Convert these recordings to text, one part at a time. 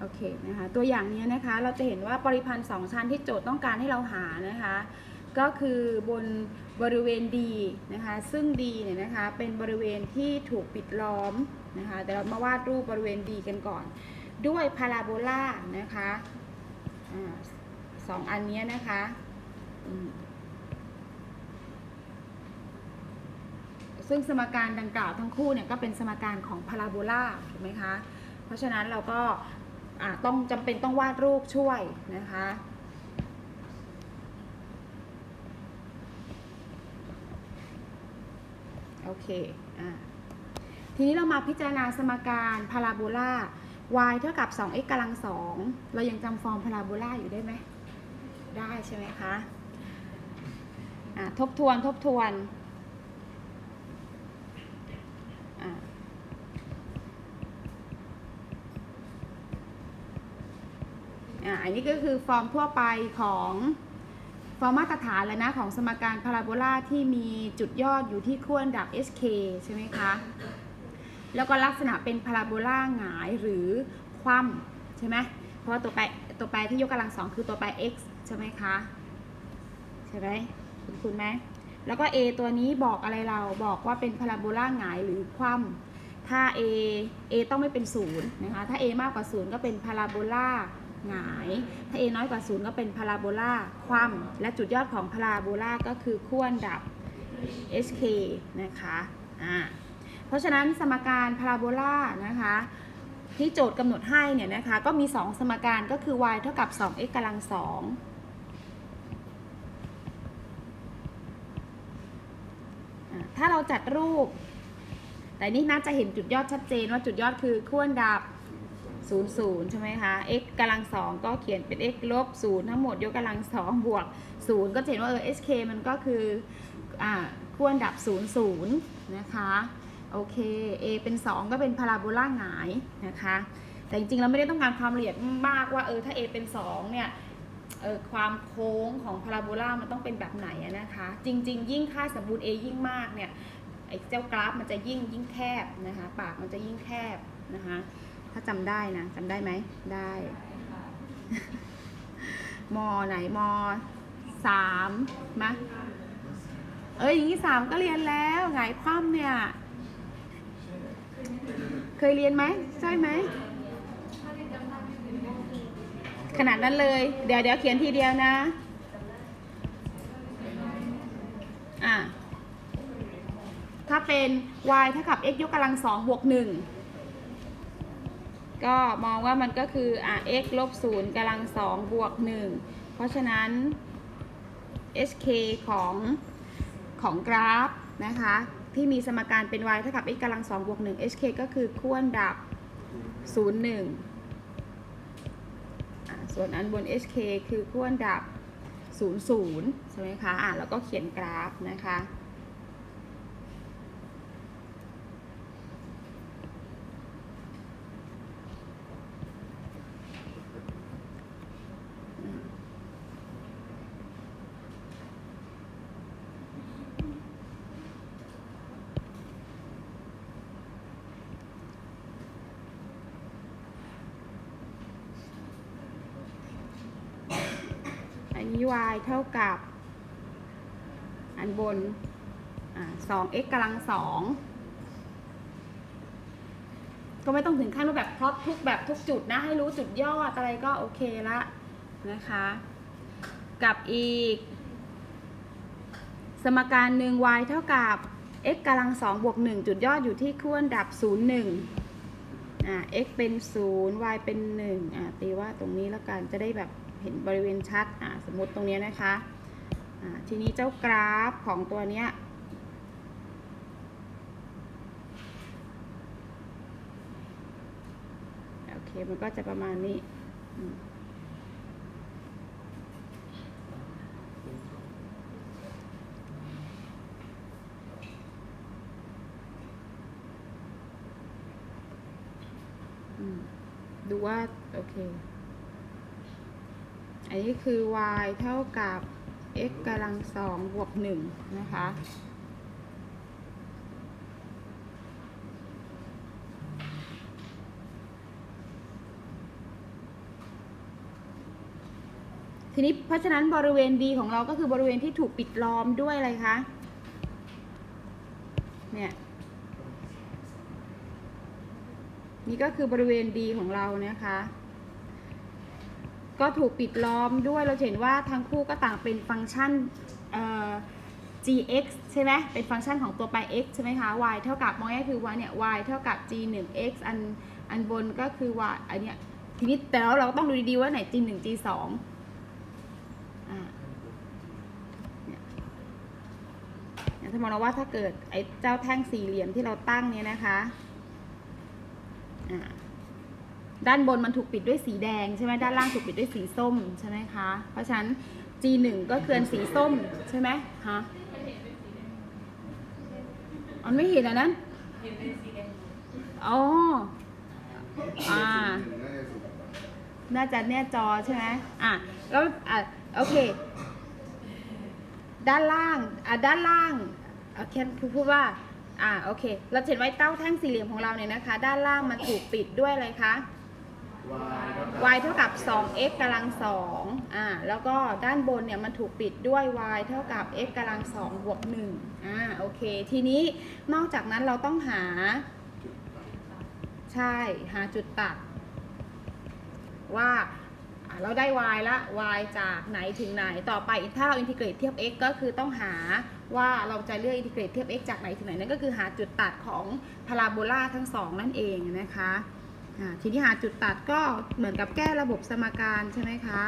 โอเคนะคะตัวอย่างนี้นะคะเราจะเห็นว่าปริพันธ์สองชั้นที่โจทย์ต้องการให้เราหานะคะ ก็คือบนบริเวณ D นะคะซึ่ง D เนี่ยนะคะเป็นบริเวณที่ถูกปิดล้อมนะคะเดี๋ยวเรามาวาดรูปบริเวณ D กันก่อน ด้วยพาราโบลานะคะอาสองอันนี้นะคะซึ่งสมการดังกล่าวทั้งคู่เนี่ยก็เป็นสมการของพาราโบลาถูกไหมคะ เพราะฉะนั้นเราก็ ต้องจำเป็นต้องวาดรูปช่วยนะคะโอเคอ่าทีนี้เรามาพิจารณาสมการพาราโบลา y เท่ากับ 2x กำลัง 2 เรายังจำฟอร์มพาราโบลาอยู่ได้ไหม ได้ใช่ไหมคะอ่าทบทวนทบทวน อันนี้ก็คือฟอร์มทั่วไปของฟอร์มมาตรฐานแล้วนะของสมการพาราโบลาที่มีจุดยอดอยู่ที่ขั้วดับ sk ใช่ไหมคะ แล้วก็ลักษณะเป็นพาราโบลาหงายหรือคว่ำใช่ไหมเพราะว่าตัวแปรตัวแปรที่ยกกำลังสองคือตัวแปร x ใช่ไหมคะ ใช่ไหมคุณคุณไหมแล้วก็ a ตัวนี้บอกอะไรเราบอกว่าเป็นพาราโบลาหงายหรือคว่ำถ้า a a ต้องไม่เป็นศูนย์นะคะถ้า a มากกว่าศูนย์ก็เป็นพาราโบลา หงาย ถ้า a น้อยกว่าศูนย์ก็เป็นพาราโบลาคว่ำและจุดยอดของพาราโบลาก็คือขั้วดับ sk นะคะอ่าเพราะฉะนั้นสมการพาราโบลานะคะที่โจทย์กำหนดให้เนี่ยนะคะก็มี 2 สมการก็คือ y เท่ากับ 2x กำลัง2อ่าถ้าเราจัดรูป แต่นี่น่าจะเห็นจุดยอดชัดเจนว่าจุดยอดคือขั้วดับ 0 0 ใช่ไหมคะ x กำลัง2ก็เขียนเป็น x ลบ0ทั้งหมดยกกำลัง2บวก 0 ก็จะเห็นว่าเออ sk มันก็คืออ่าขั้วดับ 0 0 นะคะโอเค A เป็น 2 ก็เป็นพาราโบลาหงายนะคะ แต่จริงๆ เราไม่ได้ต้องการความละเอียดมากว่าเออถ้า A เป็น 2 เนี่ยเออความโค้งของพาราโบลามันต้องเป็นแบบไหนนะคะ จริง ๆ ยิ่งค่าสมบูรณ์ A ยิ่งมากเนี่ยไอ้เจ้ากราฟมันจะยิ่งยิ่งแคบนะคะ ปากมันจะยิ่งแคบนะคะ ถ้าจำได้นะจำได้ไหม ได้มไหนมสามมะเอ้ยอย่างนี้สามก็เรียนแล้วไงคว่ำเนี่ย เคยเรียนไหมใช่ไหมขนาดนั้นเลย เดี๋ยวเดี๋ยวเขียนทีเดียวนะ อะถ้าเป็น y เท่ากับ x ยกกำลังสองบวกหนึ่ง ก็มองว่ามันก็คืออะ x ลบศูนย์กำลังสองบวกหนึ่งเพราะฉะนั้น sk ของของกราฟนะคะที่มีสมการเป็น y เท่ากับ x กำลัง2บวก1 hk ก็คือขั้วดับ 0 1อะส่วนอันบน hk คือขั้วดับ 0 0 ใช่ไหมคะ อะแล้วก็เขียนกราฟนะคะ นี้ y เท่ากับ อันบนอ่า 2x กำลังสองก็ไม่ต้องถึงขั้นว่าแบบพลอตทุกแบบทุกจุดนะ ให้รู้จุดยอดอะไรก็โอเคละนะคะ กับอีก สมการหนึ่ง y เท่ากับ x กำลังสองบวกหนึ่งจุดยอดอยู่ที่ขั้วดับ0 1อ่า x เป็น0 y เป็น1อ่าตีว่าตรงนี้แล้วกันจะได้แบบ เห็นบริเวณชัดอ่าสมมติตรงเนี้ยนะคะอ่าทีนี้เจ้ากราฟของตัวเนี้ยโอเคมันก็จะประมาณนี้อืมดูว่า โอเค อันนี้คือ y เท่ากับ x กำลังสองบวกหนึ่งนะคะ ทีนี้เพราะฉะนั้นบริเวณ D ของเราก็คือบริเวณที่ถูกปิดล้อมด้วยอะไรคะ เนี่ย นี่ก็คือบริเวณ D ของเรานะคะ ก็ถูกปิดล้อมด้วยเราเห็นว่าทั้งคู่ก็ต่างเป็นฟังก์ชัน gx ใช่ไหมเป็นฟังก์ชันของตัวไป x ใช่ไหมคะ y เท่ากับมองง่ายคือว่าเนี่ย y เท่ากับ g 1 x อันอันบนก็คือ y อันเนี้ยทีนี้แต่แล้วเราก็ต้องดูดีๆว่าไหน g 1 g 2อ่าเนี่ยเนี่ยถ้ามองว่าถ้าเกิดไอ้เจ้าแท่งสี่เหลี่ยมที่เราตั้งเนี่ยนะคะอ่า ด้านบนมันถูกปิดด้วยสีแดงใช่ไหมด้านล่างถูกปิดด้วยสีส้มใช่ไหมคะ เพราะฉะนั้น G1 ก็เคืออันสีส้มใช่ไหมฮะมันไม่เห็นอันนั้นอ๋ออ่า น่าจะเนี่ยจอใช่ไหมอะแล้วอะโอเค ด้านล่าง อะด้านล่างโอเคคือพูดว่า อ่าโอเค เราเห็นไว้เต้าแท่งสี่เหลี่ยมของเราเนี่ยนะคะ ด้านล่างมันถูกปิดด้วยอะไรคะ y เท่ากับ 2x กำลัง2อ่า แล้วก็ด้านบนเนี่ยมันถูกปิดด้วย y เท่ากับ x กำลัง2บวก1อ่า โอเค ทีนี้นอกจากนั้นเราต้องหา ใช่ หาจุดตัด ว่าเราได้ y ละ y จากไหนถึงไหน ต่อไปถ้าเราอินทิเกรตเทียบ x ก็คือต้องหาว่าเราจะเลือกอินทิเกรตเทียบ x จากไหนถึงไหน นั่นก็คือหาจุดตัดของพาราโบลาทั้งสองนั่นเองนะคะ ทีนี้หาจุดตัดก็เหมือนกับแก้ระบบสมการใช่ไหมคะ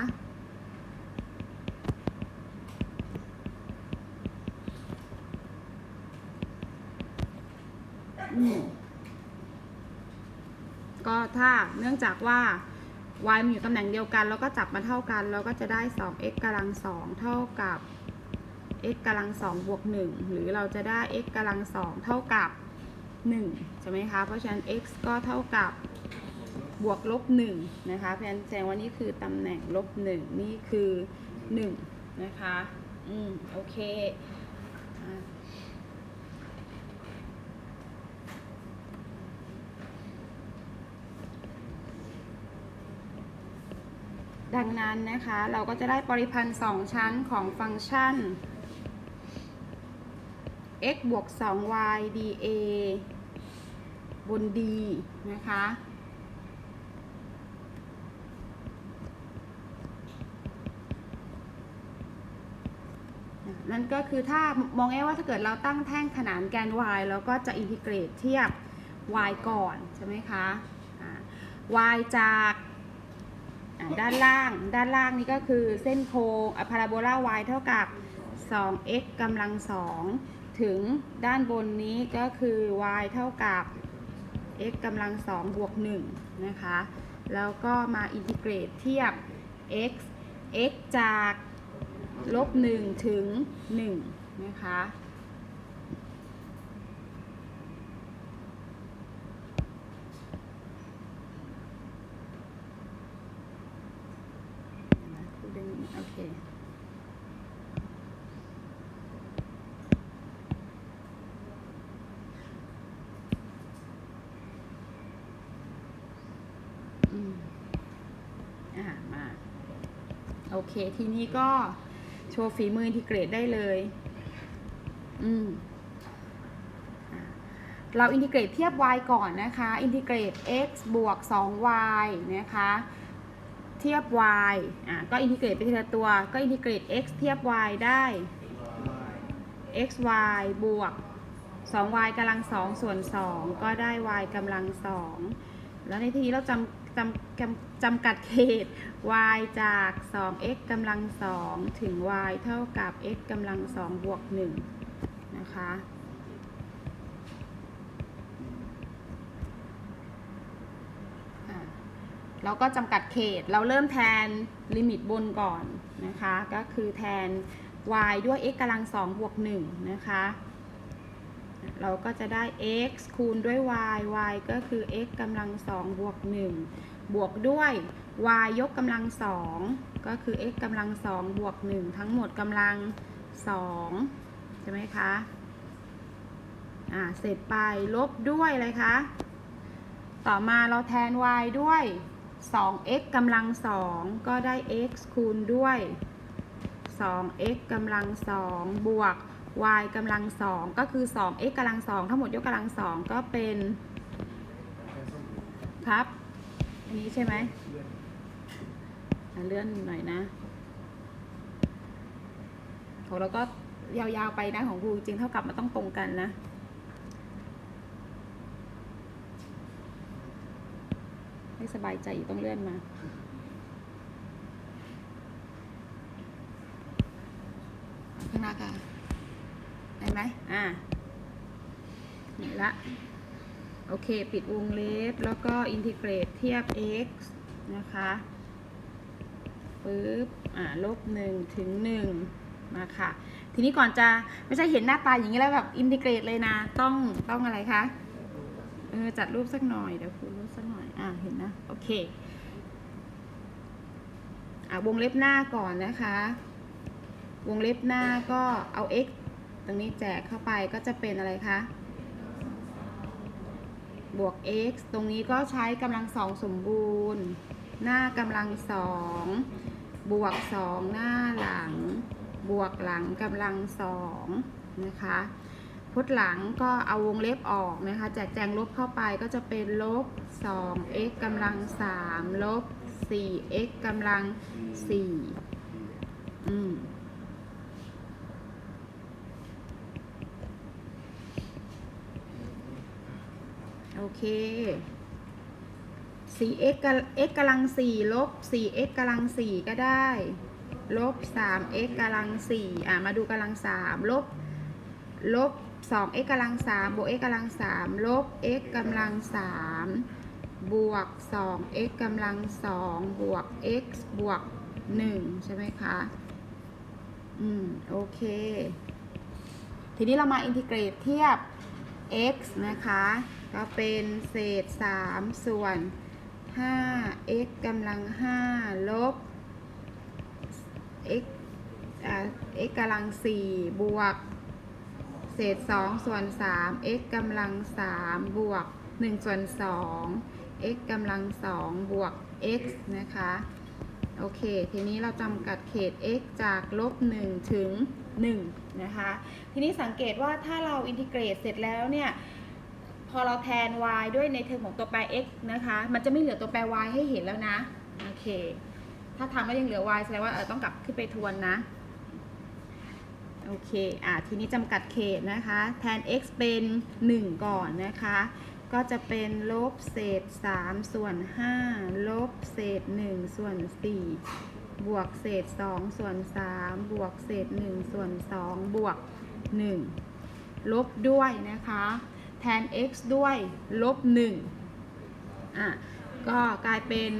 ก็ถ้าเนื่องจากว่า y มันอยู่ตำแหน่งเดียวกันแล้วก็จับมาเท่ากัน เราก็จะได้ 2x กำลัง 2 เท่ากับ x กำลัง 2 บวก 1 หรือเราจะได้ x กำลัง 2 เท่ากับ 1 ใช่ไหมคะ เพราะฉะนั้น x ก็เท่ากับ บวกลบ1นะคะเพราะฉะนั้นแสดงว่านี่คือตำแหน่งลบ1นี่คือ1นะคะ อืม โอเคดังนั้นนะคะเราก็จะได้ปริพันธ์ 2 ชั้นของฟังก์ชัน x บวก 2y dA บน d นะคะ นั่นก็คือถ้ามองง่ายว่าถ้าเกิดเราตั้งแท่งขนานแกน y เราก็จะอินทิเกรตเทียบ y ก่อนใช่ไหมคะ y จากด้านล่าง ด้านล่างนี่ก็คือเส้นโค้งพาราโบลา y เท่ากับ 2x กำลัง 2 ถึงด้านบนนี้ก็คือ y เท่ากับ x กำลัง 2 บวก 1 นะคะ แล้วก็มาอินทิเกรตเทียบ x x จาก ลบ1ถึง1นะคะพูดได้ไหมโอเคอืมอ่ามา โอเค ทีนี้ก็ โชว์ฝีมืออินทิเกรตได้เลย อืมเราอินทิเกรตเทียบ y ก่อนนะคะ อินทิเกรต x บวก 2y นะคะ เทียบ y อะก็อินทิเกรตไปทีละตัว ก็อินทิเกรต x เทียบ y ได้ xy บวก 2y กำลัง 2 ส่วน 2 ก็ได้ y กำลัง 2 แล้วในที่นี้เราจำ จำจำจำกัดเขต y จาก 2x กำลัง 2 ถึง y เท่ากับ x กำลัง 2 บวก 1 นะคะอะเราก็จำกัดเขต เราเริ่มแทนลิมิตบนก่อนนะคะ ก็คือแทน y ด้วย x กำลัง 2 บวก 1 นะคะ เราก็จะได้ x คูณด้วย y y ก็คือ x กำลัง2บวก1บวกด้วย y ยกกำลัง2ก็คือ x กำลัง2บวก1ทั้งหมดกำลัง2ใช่ไหมคะ อ่า เสร็จไปลบด้วยอะไรคะ ต่อมาเราแทน y ด้วย 2x กำลัง2ก็ได้ x คูณด้วย 2x กำลัง2บวก y กำลัง2ก็คือ 2x กำลัง2ทั้งหมดยกกำลัง2ก็เป็นครับ อันนี้ใช่ไหมเลื่อนหน่อยนะ ของเราก็ยาวๆไปนะของครูจริงเท่ากับมันต้องตรงกันนะให้สบายใจอยู่ต้องเลื่อนมาข้างหน้าค่ะ ได้ไหมอ่าเห็นละ โอเค ปิดวงเล็บ แล้วก็อินทิเกรตเทียบ x นะคะปึ๊บ อ่า ลบหนึ่งถึงหนึ่งมาค่ะ ทีนี้ก่อนจะไม่ใช่เห็นหน้าตาอย่างนี้แล้วแบบอินทิเกรตเลยนะ ต้องต้องอะไรคะ เออ จัดรูปสักหน่อย เดี๋ยวครูรูปสักหน่อย อ่า เห็นนะ โอเค อ่าวงเล็บหน้าก่อนนะคะ วงเล็บหน้าก็เอา x ตรงนี้แจกเข้าไปก็จะเป็นอะไรคะ บวก x ตรงนี้ก็ใช้กำลังสองสมบูรณ์ หน้ากำลังสองบวกสองหน้าหลัง บวกหลังกำลังสองนะคะพจน์หลังก็เอาวงเล็บออกนะคะแจกแจงลบเข้าไปก็จะเป็นลบ 2x กำลัง 3 ลบ 4x กำลัง 4 อืม โอเค 4x กำ x กำลัง4ลบ 4x กำลัง4ก็ได้ ลบ 3x กำลัง4อะ มาดูกำลัง3ลบ ลบ 2x กำลัง3บวก x กำลัง3ลบ x กำลัง3บวก 2x กำลัง2บวก x บวก 1 ใช่ไหมคะ อืม โอเค ทีนี้เรามาอินทิเกรตเทียบ x นะคะ ก็เป็นเศษ 3 ส่วน 5 x กำลัง 5 ลบ x อ่า x กำลัง 4 บวก เศษ 2 ส่วน 3 x กำลัง 3 บวก 1 ส่วน 2 x กำลัง 2 บวก x นะคะ โอเค ทีนี้เราจำกัดเขต x จากลบ 1 ถึง 1 นะคะ ทีนี้สังเกตว่าถ้าเราอินทิเกรตเสร็จแล้วเนี่ย พอเราแทน y ด้วยในเทอมของตัวแปร x นะคะ มันจะไม่เหลือตัวแปร y ให้เห็นแล้วนะ โอเค ถ้าทำแล้วยังเหลือ y แสดงว่าเออต้องกลับขึ้นไปทวนนะ โอเค อะ ทีนี้จำกัดเขตนะคะ แทน x เป็น 1 ก่อนนะคะ ก็จะเป็นลบเศษ 3 ส่วน 5 ลบเศษ 1 ส่วน 4 บวกเศษ 2 ส่วน 3 บวกเศษ 1 ส่วน 2 บวก 1 ลบด้วยนะคะ แทน x ด้วยลบ1อะก็กลายเป็น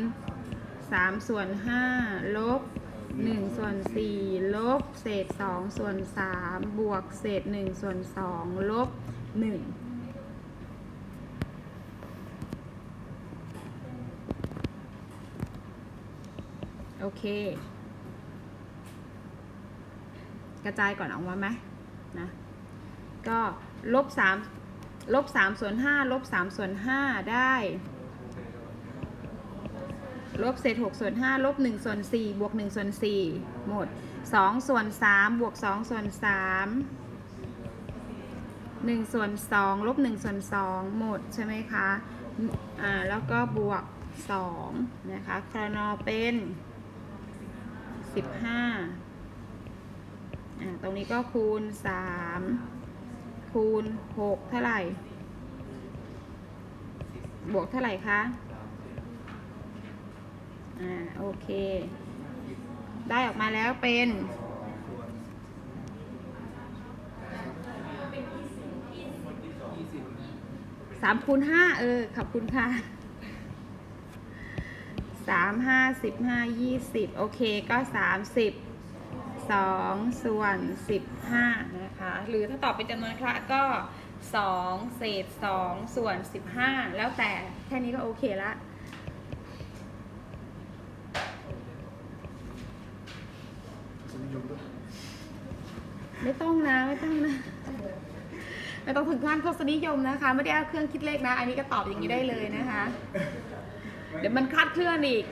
3 ส่วน 5 ลบ 1 ส่วน 4 ลบ เศษ 2 ส่วน 3 บวกเศษ 1 ส่วน 2 ลบ 1โอเค กระจายก่อนออกมาไหมนะ ก็ลบ3 ลบ3ส่วน5ลบ3ส่วน5ได้ลบเศษ6ส่วน5ลบ1ส่วน4บวก1ส่วน4หมด2ส่วน3บวก2ส่วน3 1ส่วน2ลบ1ส่วน2หมดใช่ไหมคะอ่าแล้วก็บวก2นะคะครนอเป็น 15อ่าตรงนี้ก็คูณ 3 คูณ6เท่าไหร่ บวกเท่าไหร่คะ อ่า โอเค ได้ออกมาแล้วเป็นสามคูณห้าเออ ขอบคุณค่ะสามห้าสิบห้ายี่สิบโอเคก็สามสิบ สองส่วนสิบห้านะคะ หรือถ้าตอบเป็นจำนวนคละก็สองเศษสองส่วนสิบห้าแล้วแต่แค่นี้ก็โอเคละไม่ต้องนะ ไม่ต้องนะ ไม่ต้องถึงขั้นทศนิยมนะคะ ไม่ได้เอาเครื่องคิดเลขนะ อันนี้ก็ตอบอย่างนี้ได้เลยนะคะ เดี๋ยวมันคลาดเคลื่อนอีก